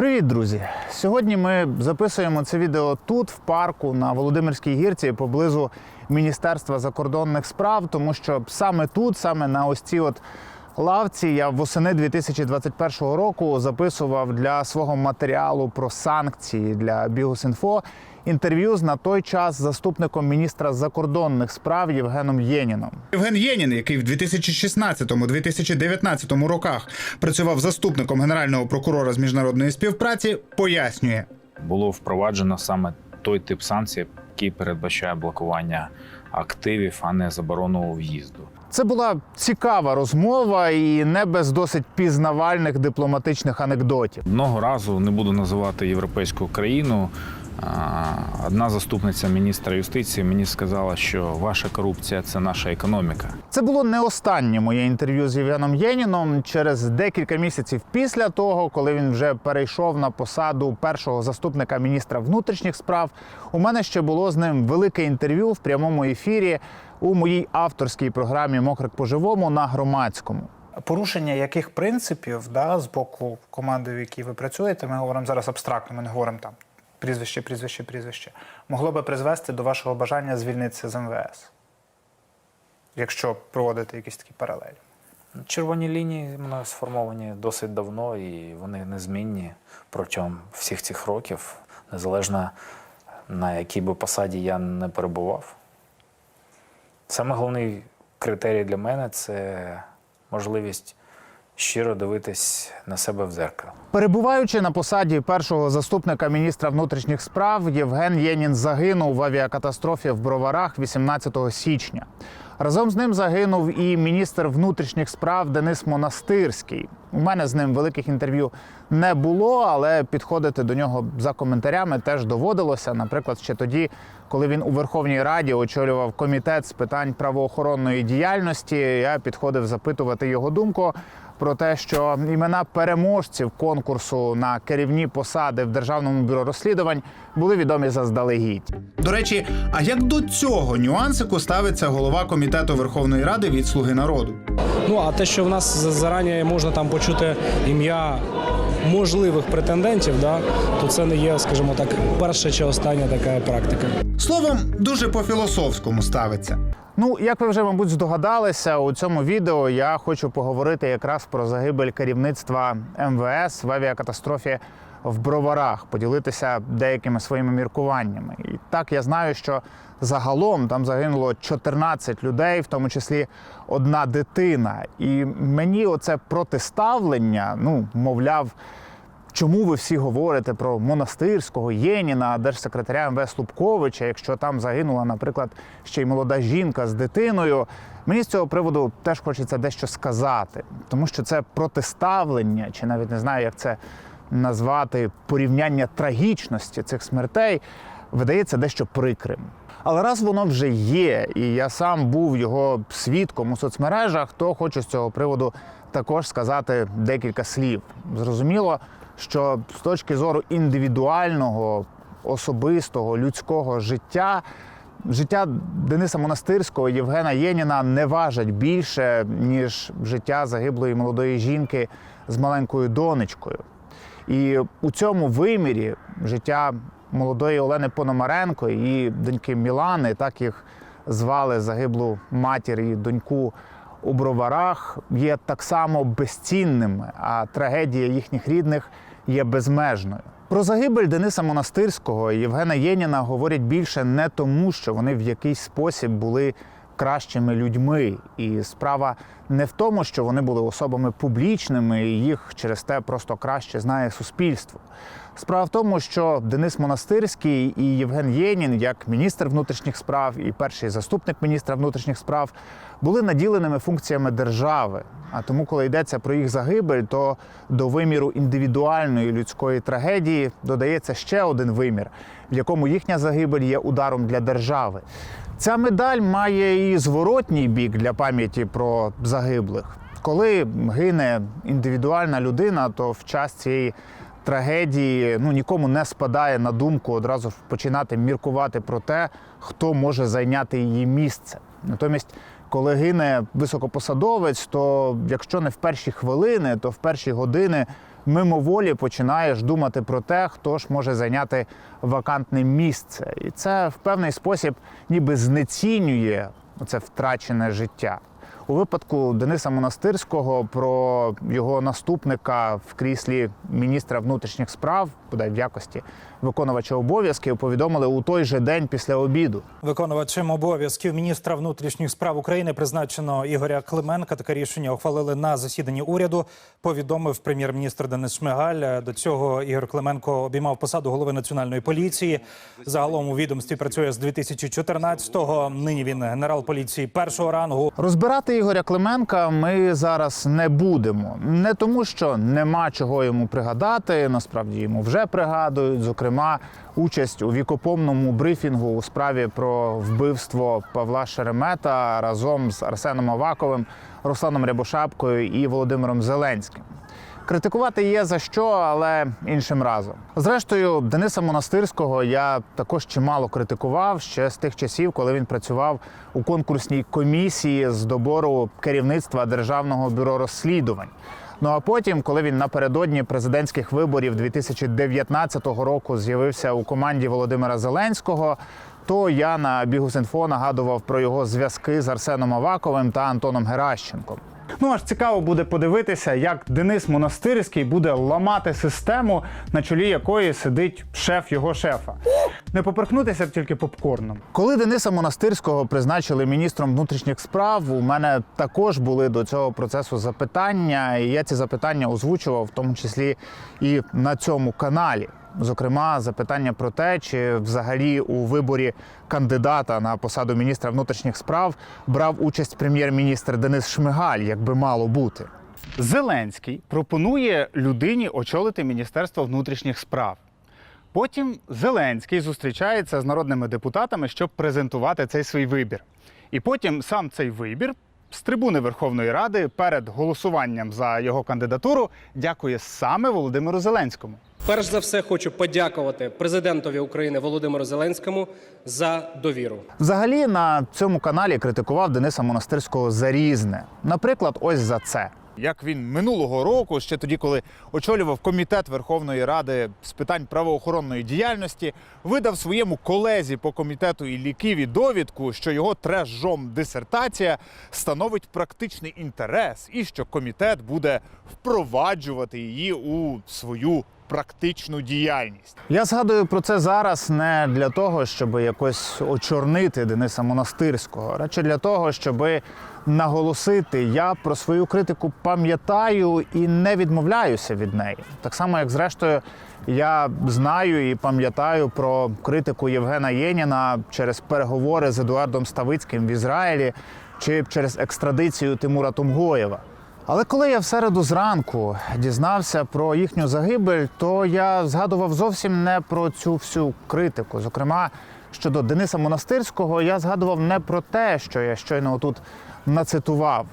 Привіт, друзі! Сьогодні ми записуємо це відео тут, в парку на Володимирській гірці, поблизу Міністерства закордонних справ, тому що саме тут, саме на ось цій от лавці, я восени 2021 року записував для свого матеріалу про санкції для Бігус.Інфо інтерв'ю з на той час заступником міністра закордонних справ Євгеном Єніном. Євген Єнін, який в 2016-2019 роках працював заступником генерального прокурора з міжнародної співпраці, пояснює. було впроваджено саме той тип санкцій, який передбачає блокування активів, а не заборону в'їзду. Це була цікава розмова і не без досить пізнавальних дипломатичних анекдотів. Одного разу не буду називати європейську країну. Одна заступниця міністра юстиції мені сказала, що ваша корупція це наша економіка. Це було не останнє моє інтерв'ю з Євгеном Єніном. Через декілька місяців після того, коли він вже перейшов на посаду першого заступника міністра внутрішніх справ, у мене ще було з ним велике інтерв'ю в прямому ефірі у моїй авторській програмі Мокрик по живому на громадському. Порушення яких принципів да, з боку команди, в якій ви працюєте, ми говоримо зараз абстрактно, ми не говоримо там прізвище, прізвище, прізвище, могло би призвести до вашого бажання звільнитися з МВС, якщо проводити якісь такі паралелі. Червоні лінії мене сформовані досить давно і вони незмінні протягом всіх цих років, незалежно на якій би посаді я не перебував. Саме головний критерій для мене це можливість щиро дивитись на себе в дзеркало. Перебуваючи на посаді першого заступника міністра внутрішніх справ, Євген Єнін загинув в авіакатастрофі в Броварах 18 січня. Разом з ним загинув і міністр внутрішніх справ Денис Монастирський. У мене з ним великих інтерв'ю не було, але підходити до нього за коментарями теж доводилося. Наприклад, ще тоді, коли він у Верховній Раді очолював комітет з питань правоохоронної діяльності, я підходив запитувати його думку про те, що імена переможців конкурсу на керівні посади в державному бюро розслідувань були відомі заздалегідь. До речі, а як до цього нюансику ставиться голова комітету Верховної Ради від Слуги народу? Ну а те, що в нас зарані можна там почути ім'я можливих претендентів, да, то це не є, скажімо так, перша чи остання така практика. Словом, дуже по-філософському ставиться. Ну, як ви вже, мабуть, здогадалися, у цьому відео я хочу поговорити якраз про загибель керівництва МВС в авіакатастрофі в Броварах, поділитися деякими своїми міркуваннями. І так я знаю, що загалом там загинуло 14 людей, в тому числі одна дитина. І мені оце протиставлення, ну, мовляв. Чому ви всі говорите про монастирського Єніна, держсекретаря МВС Лубковича, якщо там загинула, наприклад, ще й молода жінка з дитиною? Мені з цього приводу теж хочеться дещо сказати, тому що це протиставлення, чи навіть не знаю, як це назвати, порівняння трагічності цих смертей видається дещо прикрим. Але раз воно вже є, і я сам був його свідком у соцмережах, то хочу з цього приводу також сказати декілька слів. Зрозуміло, що з точки зору індивідуального, особистого, людського життя, життя Дениса Монастирського Євгена Єніна не важать більше, ніж життя загиблої молодої жінки з маленькою донечкою. І у цьому вимірі життя молодої Олени Пономаренко і доньки Мілани, так їх звали загиблу матір і доньку у броварах, є так само безцінними, а трагедія їхніх рідних є безмежною. Про загибель Дениса Монастирського і Євгена Єніна говорять більше не тому, що вони в якийсь спосіб були кращими людьми. І справа не в тому, що вони були особами публічними, і їх через те просто краще знає суспільство. Справа в тому, що Денис Монастирський і Євген Єнін, як міністр внутрішніх справ і перший заступник міністра внутрішніх справ, були наділеними функціями держави. А тому, коли йдеться про їх загибель, то до виміру індивідуальної людської трагедії додається ще один вимір, в якому їхня загибель є ударом для держави. Ця медаль має і зворотній бік для пам'яті про загиблих. Коли гине індивідуальна людина, то в час цієї трагедії ну нікому не спадає на думку одразу починати міркувати про те, хто може зайняти її місце. Натомість, коли гине високопосадовець, то якщо не в перші хвилини, то в перші години мимоволі починаєш думати про те, хто ж може зайняти вакантне місце. І це в певний спосіб ніби знецінює це втрачене життя. У випадку Дениса Монастирського про його наступника в кріслі міністра внутрішніх справ, бодай в якості виконувача обов'язків, повідомили у той же день після обіду. Виконувачем обов'язків міністра внутрішніх справ України призначено Ігоря Клименка. Таке рішення ухвалили на засіданні уряду. Повідомив прем'єр-міністр Денис Шмигаль. До цього Ігор Клименко обіймав посаду голови національної поліції. Загалом у відомстві працює з 2014-го. Нині він генерал поліції першого рангу. Розбирати Ігоря Клименка ми зараз не будемо. Не тому, що нема чого йому пригадати. Насправді йому вже пригадують. Зокрема, участь у вікопомному брифінгу у справі про вбивство Павла Шеремета разом з Арсеном Аваковим, Русланом Рябошапкою і Володимиром Зеленським. Критикувати є за що, але іншим разом. Зрештою, Дениса Монастирського я також чимало критикував ще з тих часів, коли він працював у конкурсній комісії з добору керівництва Державного бюро розслідувань. Ну а потім, коли він напередодні президентських виборів 2019 року з'явився у команді Володимира Зеленського, то я на Бігус.Інфо нагадував про його зв'язки з Арсеном Аваковим та Антоном Геращенком. Ну аж цікаво буде подивитися, як Денис Монастирський буде ламати систему, на чолі якої сидить шеф його шефа. Не поперхнутися б тільки попкорном. Коли Дениса Монастирського призначили міністром внутрішніх справ, у мене також були до цього процесу запитання, і я ці запитання озвучував, в тому числі і на цьому каналі. Зокрема, запитання про те, чи взагалі у виборі кандидата на посаду міністра внутрішніх справ брав участь прем'єр-міністр Денис Шмигаль, як би мало бути. Зеленський пропонує людині очолити Міністерство внутрішніх справ. Потім Зеленський зустрічається з народними депутатами, щоб презентувати цей свій вибір. І потім сам цей вибір з трибуни Верховної Ради перед голосуванням за його кандидатуру дякує саме Володимиру Зеленському. Перш за все, хочу подякувати президентові України Володимиру Зеленському за довіру. Взагалі на цьому каналі критикував Дениса Монастирського за різне. Наприклад, ось за це. Як він минулого року, ще тоді, коли очолював комітет Верховної Ради з питань правоохоронної діяльності, видав своєму колезі по комітету Ілліківі довідку, що його треш-жом дисертація становить практичний інтерес, і що комітет буде впроваджувати її у свою практичну діяльність. Я згадую про це зараз не для того, щоб якось очорнити Дениса Монастирського, радше для того, щоб наголосити, я про свою критику пам'ятаю і не відмовляюся від неї. Так само, як зрештою, я знаю і пам'ятаю про критику Євгена Єніна через переговори з Едуардом Ставицьким в Ізраїлі чи через екстрадицію Тимура Тумгоєва. Але коли я в середу зранку дізнався про їхню загибель, то я згадував зовсім не про цю всю критику. Зокрема, щодо Дениса Монастирського, я згадував не про те, що я щойно тут нацитував.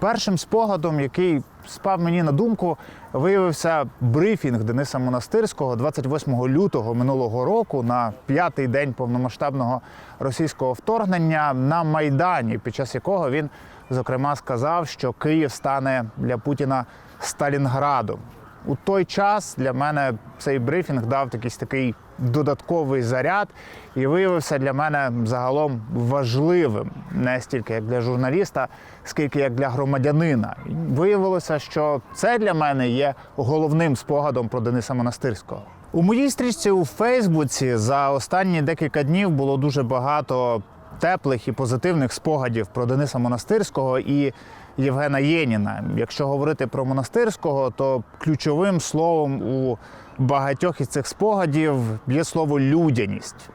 Першим спогадом, який спав мені на думку, виявився брифінг Дениса Монастирського 28 лютого минулого року на п'ятий день повномасштабного російського вторгнення на Майдані, під час якого він зокрема сказав, що Київ стане для Путіна Сталінградом. У той час для мене цей брифінг дав якийсь такий додатковий заряд і виявився для мене загалом важливим не стільки як для журналіста, скільки як для громадянина. Виявилося, що це для мене є головним спогадом про Дениса Монастирського. У моїй стрічці у Фейсбуці за останні декілька днів було дуже багато теплих і позитивних спогадів про Дениса Монастирського і Євгена Єніна. Якщо говорити про монастирського, то ключовим словом у багатьох із цих спогадів є слово людяність.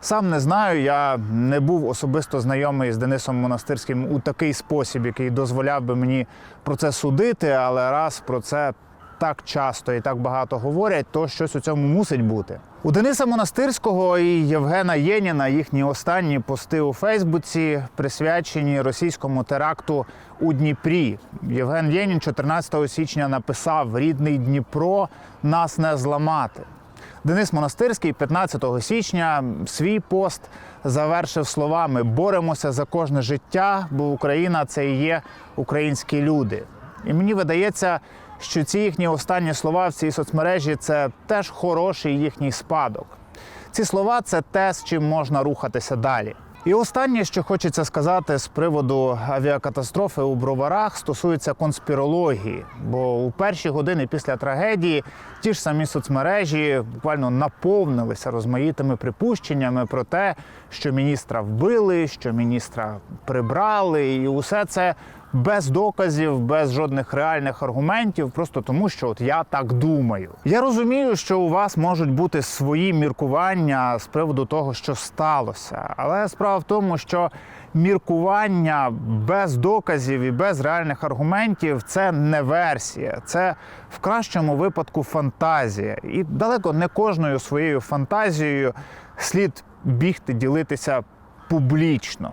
Сам не знаю, я не був особисто знайомий з Денисом Монастирським у такий спосіб, який дозволяв би мені про це судити, але раз про це так часто і так багато говорять, то щось у цьому мусить бути. У Дениса Монастирського і Євгена Єніна їхні останні пости у Фейсбуці присвячені російському теракту у Дніпрі. Євген Єнін 14 січня написав: Рідний Дніпро нас не зламати. Денис Монастирський 15 січня свій пост завершив словами: Боремося за кожне життя, бо Україна це і є українські люди. І мені видається, що ці їхні останні слова в цій соцмережі це теж хороший їхній спадок. Ці слова це те, з чим можна рухатися далі. І останнє, що хочеться сказати з приводу авіакатастрофи у броварах, стосується конспірології. Бо у перші години після трагедії ті ж самі соцмережі буквально наповнилися розмаїтими припущеннями про те, що міністра вбили, що міністра прибрали, і усе це без доказів, без жодних реальних аргументів, просто тому, що от я так думаю. Я розумію, що у вас можуть бути свої міркування з приводу того, що сталося, але справа в тому, що міркування без доказів і без реальних аргументів це не версія, це в кращому випадку фантазія. І далеко не кожною своєю фантазією слід бігти, ділитися публічно.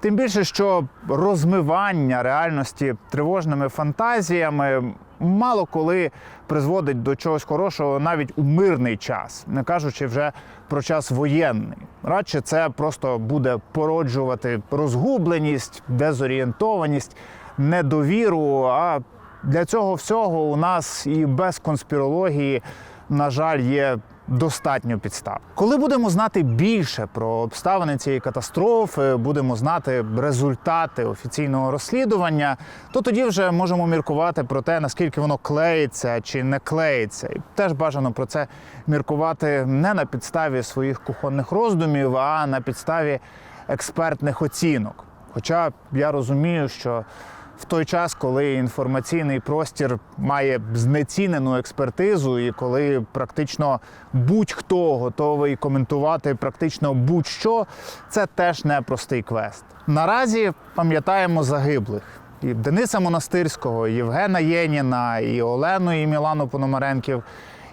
Тим більше, що розмивання реальності тривожними фантазіями мало коли призводить до чогось хорошого навіть у мирний час, не кажучи вже про час воєнний. Радше це просто буде породжувати розгубленість, дезорієнтованість, недовіру. А для цього всього у нас і без конспірології, на жаль, є достатньо підстав. Коли будемо знати більше про обставини цієї катастрофи, будемо знати результати офіційного розслідування, то тоді вже можемо міркувати про те, наскільки воно клеїться чи не клеїться. І теж бажано про це міркувати не на підставі своїх кухонних роздумів, а на підставі експертних оцінок. Хоча я розумію, що в той час, коли інформаційний простір має знецінену експертизу, і коли практично будь-хто готовий коментувати практично будь-що, це теж непростий квест. Наразі пам'ятаємо загиблих. І Дениса Монастирського, і Євгена Єніна, і Олену і Мілану Пономаренків,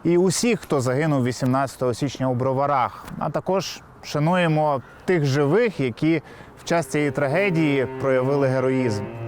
і усіх, хто загинув 18 січня у Броварах. А також шануємо тих живих, які в час цієї трагедії проявили героїзм.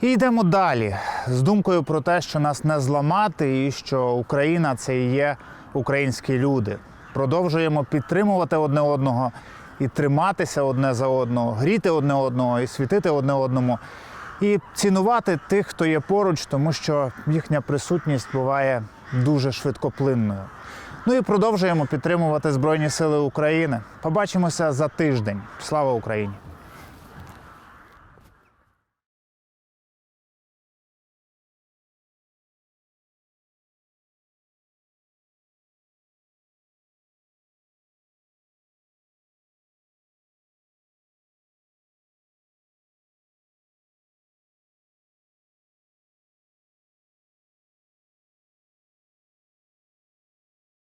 І йдемо далі з думкою про те, що нас не зламати, і що Україна це і є українські люди. Продовжуємо підтримувати одне одного і триматися одне за одного, гріти одне одного і світити одне одному, і цінувати тих, хто є поруч, тому що їхня присутність буває дуже швидкоплинною. Ну і продовжуємо підтримувати Збройні Сили України. Побачимося за тиждень. Слава Україні!